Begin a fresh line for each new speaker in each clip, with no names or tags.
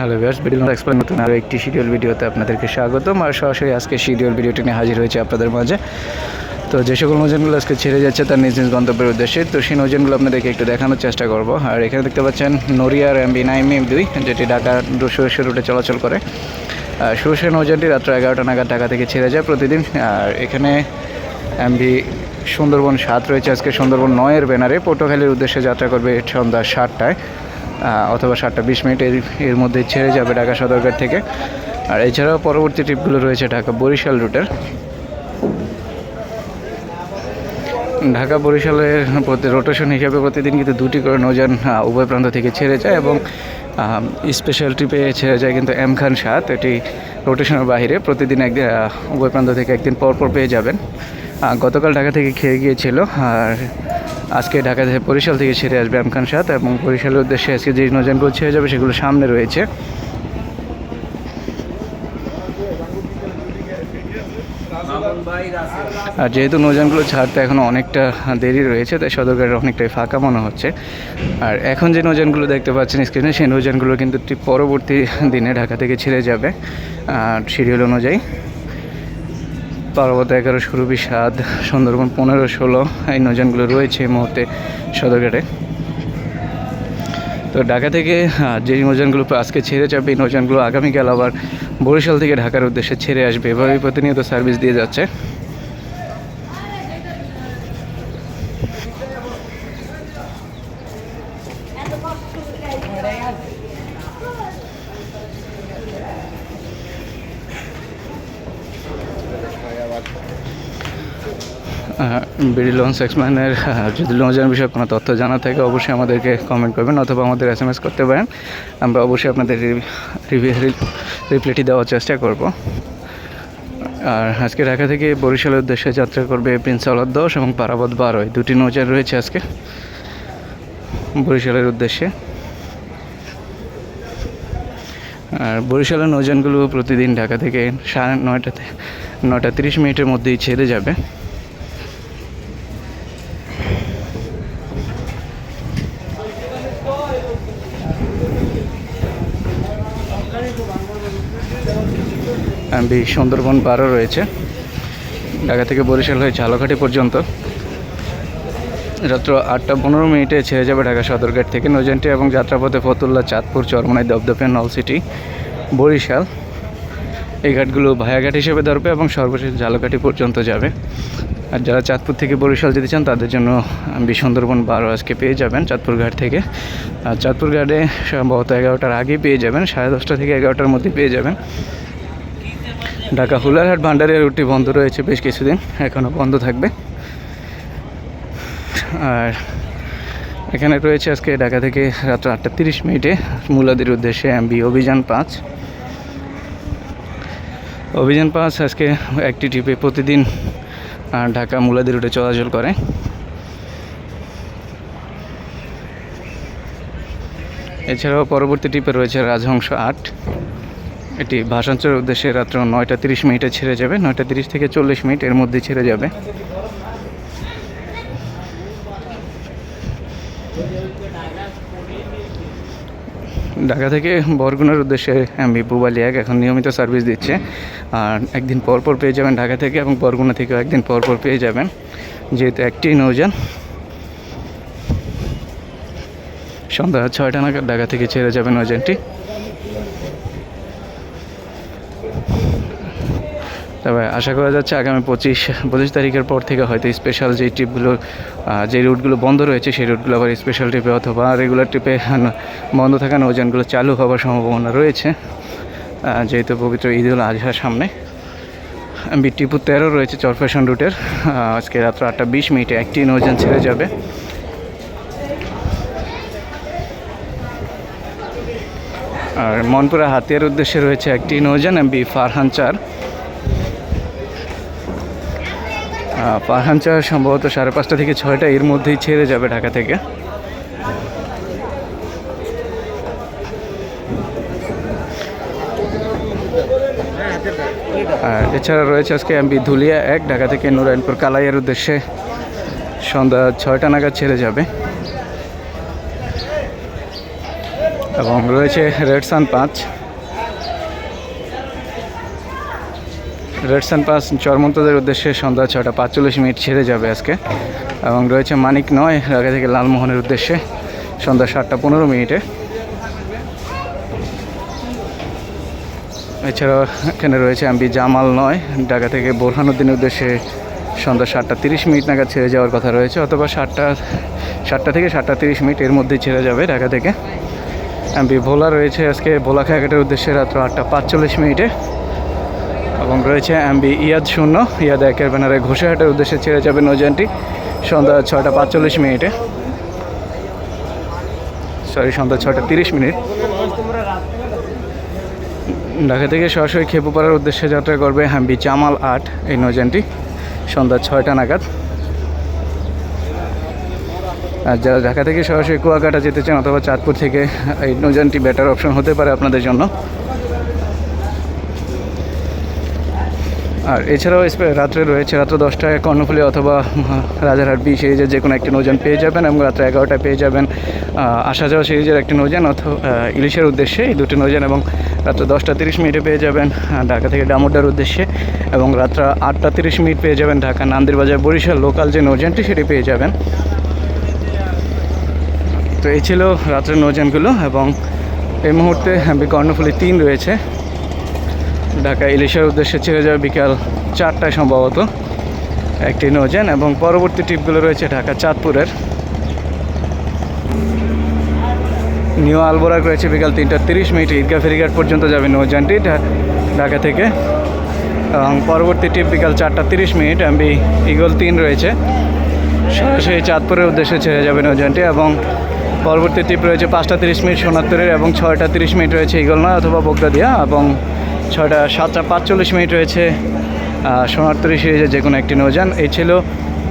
Hello viewers, video explain নতুন আরও একটি শিডিউল ভিডিওতে আপনাদেরকে স্বাগতম। আর সরাসরি আজকে শিডিউল ভিডিওটি নিয়ে হাজির হয়েছে আপনাদের মাঝে। তো যে সকল নৌজানগুলো আজকে ছেড়ে যাচ্ছে, তার নিজ নিজ গন্তব্যের উদ্দেশ্যে, তো সেই নৌজানগুলো আপনাদেরকে একটু দেখানোর চেষ্টা করব। আর এখানে দেখতে পাচ্ছেন নরিয়ার এমবি নাইম এম দুই, যেটি ঢাকা সুরেশ্বর রুটে চলাচল করে। আর সুরেশ্বর নৌজানটি রাত্র এগারোটা নাগাদ ঢাকা থেকে ছেড়ে যায় প্রতিদিন। আর এখানে এমবি সুন্দরবন সাত রয়েছে আজকে, সুন্দরবন নয়ের ব্যানারে। পটুয়াখালীর উদ্দেশ্যে যাত্রা করবে সন্ধ্যা সাতটায়। অথবা সাতটা বিশ মিনিট এর এর মধ্যে ছেড়ে যাবে ঢাকা সদরঘাট থেকে। আর এছাড়াও পরবর্তী ট্রিপগুলো রয়েছে ঢাকা বরিশাল রুটের ঢাকা বরিশালের প্রতি রোটেশন হিসাবে প্রতিদিন কিন্তু দুটি করে নৌযান উভয় প্রান্ত থেকে ছেড়ে যায় এবং স্পেশাল ট্রিপে ছেড়ে যায় কিন্তু এম খান সাত। এটি রোটেশনের বাইরে প্রতিদিন একদিন উভয় প্রান্ত থেকে একদিন পর পর পেয়ে যাবেন। গতকাল ঢাকা থেকে খেয়ে গিয়েছিল, আর আজকে ঢাকা থেকে বরিশাল থেকে ছেড়ে আসবে এম খান সাত এবং বরিশালের উদ্দেশ্যে আজকে যে নৌযানগুলো ছেড়ে যাবে সেগুলো সামনে রয়েছে। আর যেহেতু নৌযানগুলো ছাড়তে এখনও অনেকটা দেরি রয়েছে, তাই সদরঘাট অনেকটাই ফাঁকা মনে হচ্ছে। আর এখন যে নৌযানগুলো দেখতে পাচ্ছেন স্ক্রিনে সেই নৌযানগুলো কিন্তু পরবর্তী দিনে ঢাকা থেকে ছেড়ে যাবে, আর শিডিউল অনুযায়ী। পার্বত এগারো সুরভি সাত সুন্দরবন পনেরো ষোলো, এই নজনগুলো রয়েছে এই মুহূর্তে সদরঘাটে। তো ঢাকা থেকে যে নজনগুলো আজকে ছেড়ে যাবে, এই নজনগুলো আগামীকাল আবার বরিশাল থেকে ঢাকার উদ্দেশ্যে ছেড়ে আসবে। এভাবেই প্রতিনিয়ত সার্ভিস দিয়ে যাচ্ছে। বিডি লোন সেক্সম্যানের যদি লোনের বিষয়ে কোনো তথ্য জানা থাকে, অবশ্যই আমাদেরকে কমেন্ট করবেন অথবা আমাদের এস এম এস করতে পারেন। আমরা অবশ্যই আপনাদের রিপ্লাইটি দেওয়ার চেষ্টা করব। আর আজকে ঢাকা থেকে বরিশালের উদ্দেশ্যে যাত্রা করবে প্রিন্স আওলাদ দশ এবং পারাবত এই দুটি নৌজার রয়েছে আজকে বরিশালের উদ্দেশ্যে। আর বরিশালের নৌযানগুলো প্রতিদিন ঢাকা থেকে সাড়ে নয়টাতে, নয়টা তিরিশ মিনিটের মধ্যেই ছেড়ে যাবে। সুন্দরবন বারো রয়েছে। ঢাকা থেকে বরিশাল হয়ে ঝালকাঠি পর্যন্ত। রাত্র আটটা পনেরো মিনিটে ছেড়ে যাবে ঢাকা সদরঘাট থেকে নৌজানটি এবং যাত্রাপথে ফতুল্লা, চাঁদপুর, চরমনাই দপদপে নলসিটি বরিশাল। এই ঘাটগুলো ভায়াঘাট হিসেবে ধরবে এবং সর্বশেষ ঝালকাঠি পর্যন্ত যাবে। আর যারা চাঁদপুর থেকে বরিশাল যেতে চান, তাদের জন্য সুন্দরবন বারো আজকে পেয়ে যাবেন চাঁদপুর ঘাট থেকে। আর চাঁদপুর ঘাটে সম্ভবত এগারোটার আগেই পেয়ে যাবেন, সাড়ে দশটা থেকে এগারোটার মধ্যে পেয়ে যাবেন। ঢাকা হুলারহাট ভান্ডারের রুটটি বন্ধ রয়েছে বেশ কিছুদিন এখনও বন্ধ থাকবে। আর এখানে রয়েছে আজকে ঢাকা থেকে রাত্র আটটা তিরিশ মিনিটে মুলাদির উদ্দেশ্যে এমবি অভিযান পাঁচ। অভিযান পাঁচ আজকে একটি ট্রিপে প্রতিদিন ঢাকা মুলাদি রুটে চলাচল করে। এছাড়াও পরবর্তী ট্রিপে রয়েছে রাজহংস আট। এটি ভাষাঞ্চলের উদ্দেশ্যে রাত্র নয়টা তিরিশ মিনিটে ছেড়ে যাবে। নয়টা তিরিশ থেকে চল্লিশ মিনিট এর মধ্যে ছেড়ে যাবে। ঢাকা থেকে বরগুনার উদ্দেশ্যে এমবি পুবালি এক এখন নিয়মিত সার্ভিস দিচ্ছে। আর একদিন পর পর পেয়ে যাবেন ঢাকা থেকে এবং বরগুনা থেকেও একদিন পর পর পেয়ে যাবেন। যেহেতু একটি নৌযান। সন্ধ্যা ছয়টা নাগাদ ঢাকা থেকে ছেড়ে যাবেন নৌযানটি। তবে আশা করা যাচ্ছে আগামী পঁচিশ পঁচিশ তারিখের পর থেকে হয়তো স্পেশাল যে ট্রিপগুলো যে রুটগুলো বন্ধ রয়েছে সেই রুটগুলো আবার স্পেশাল ট্রিপে অথবা রেগুলার ট্রিপে বন্ধ থাকা নৌযানগুলো চালু হওয়ার সম্ভাবনা রয়েছে। যেহেতু পবিত্র ঈদুল আজহার সামনে। বি টিপু তেরো রয়েছে চরফ্যাশন রুটের আজকে রাত্র আটটা বিশ মিনিটে একটি নৌযান ছেড়ে যাবে। আর মনপুরা হাতিয়ার উদ্দেশ্যে রয়েছে একটি নৌযান, এমবি ফারহান চার। আহ, পাহান চা সম্ভবত সাড়ে পাঁচটা থেকে ছয়টা এর মধ্যেই ছেড়ে যাবে ঢাকা থেকে। আর এছাড়া রয়েছে আজকে এমবি ধুলিয়া এক ঢাকা থেকে নুরায়ণপুর কালাইয়ের উদ্দেশ্যে সন্ধ্যা ছয়টা নাগাদ ছেড়ে যাবে। এবং রয়েছে রেড সান পাঁচ। রেড সান পাঁচ চরমন্তদের উদ্দেশ্যে সন্ধ্যা ছটা পাঁচচল্লিশ মিনিট ছেড়ে যাবে আজকে। এবং রয়েছে মানিক নয় ঢাকা থেকে লালমোহনের উদ্দেশ্যে সন্ধ্যা সাতটা পনেরো মিনিটে। এছাড়াও এখানে রয়েছে আম্বি জামাল নয়, ঢাকা থেকে বোরহানুদ্দিনের উদ্দেশ্যে সন্ধ্যা সাতটা তিরিশ মিনিট নাগাদ ছেড়ে যাওয়ার কথা রয়েছে, অথবা সাতটা সাতটা থেকে সাতটা তিরিশ মিনিট এর মধ্যেই ছেড়ে যাবে ঢাকা থেকে। আম্বি ভোলা রয়েছে আজকে ভোলা খাঘাটের উদ্দেশ্যে রাত্র আটটা পাঁচচল্লিশ মিনিটে। এবং রয়েছে অ্যাম্বি ইয়াদ শূন্য। ইয়াদ একের ব্যানারে ঘোষাহাটের উদ্দেশ্যে ছেড়ে যাবে নৌযানটি। সন্ধ্যা ছয়টা পাঁচচল্লিশ মিনিটে। সরি সন্ধ্যা ছয়টা তিরিশ মিনিট। ঢাকা থেকে সরাসরি খেপুপাড়ার উদ্দেশ্যে যাত্রা করবে হ্যাম্বি চামাল আট এই নৌযানটি। সন্ধ্যা ছয়টা নাগাদ। আর যারা ঢাকা থেকে সরাসরি কুয়াকাটা যেতে চান অথবা চাঁদপুর থেকে এই নৌযানটি বেটার অপশন হতে পারে আপনাদের জন্য। আর এছাড়াও রাত্রে রয়েছে রাত্র দশটায় কর্ণফুলি অথবা রাজারহাট বি সিরিজের যে কোনো একটি নৌযান পেয়ে যাবেন এবং রাত্রে এগারোটায় পেয়ে যাবেন। আসা যাওয়া সিরিজের একটি নৌযান অথবা ইলিশের উদ্দেশ্যে এই দুটি নৌযান এবং রাত্র দশটা তিরিশ মিনিটে পেয়ে যাবেন ঢাকা থেকে ডামুড্ডার উদ্দেশ্যে এবং রাত্র আটটা তিরিশ মিনিট পেয়ে যাবেন ঢাকা নান্দিরবাজার বরিশাল লোকাল যে নৌযানটি সেটি পেয়ে যাবেন। তো এই ছিল রাত্রের নৌযানগুলো এবং এই মুহূর্তে কর্ণফুলি তিন রয়েছে। ঢাকা ইলিশের উদ্দেশ্যে ছেড়ে যাবে বিকাল চারটায় সম্ভবত একটি নৌযান এবং পরবর্তী ট্রিপগুলো রয়েছে ঢাকা চাঁদপুরের। নিউ আলবোরাক রয়েছে বিকাল তিনটা তিরিশ মিনিট। ঈদগাহ ফেরিঘাট পর্যন্ত যাবে নৌযানটি ঢা- ঢাকা থেকে। এবং পরবর্তী ট্রিপ বিকাল চারটা তিরিশ মিনিট। এমবি ইগল তিন রয়েছে। সরাসরি চাঁদপুরের উদ্দেশ্যে ছেড়ে যাবে নৌযানটি এবং পরবর্তী ট্রিপ রয়েছে পাঁচটা তিরিশ মিনিট সোনাত্তরের এবং ছয়টা তিরিশ মিনিট রয়েছে ইগল নয় অথবা বগদাদিয়া এবং ছয়টা, সাতটা, পাঁচচল্লিশ মিনিট রয়েছে সোনারতরি সিরিজের যে কোনো একটি নৌযান। এই ছিল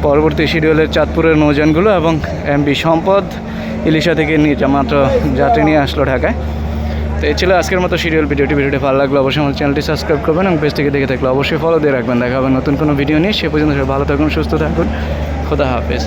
পরবর্তী শিডিউলের চাঁদপুরের নৌযানগুলো এবং এমবি সম্পদ ইলিশা থেকে মাত্র যাত্রী নিয়ে আসলো ঢাকায়। তো এই ছিল আজকের মতো শিডিউল। ভিডিওটি ভিডিওটি ভালো লাগল অবশ্যই আমার চ্যানেলটি সাবস্ক্রাইব করবেন এবং পেজ থেকে দেখে থাকলে অবশ্যই ফলো দিয়ে রাখবেন। দেখা হবে নতুন কোনো ভিডিও নিয়ে। সে পর্যন্ত ভালো থাকুন, সুস্থ থাকুন। খোদা হাফেজ।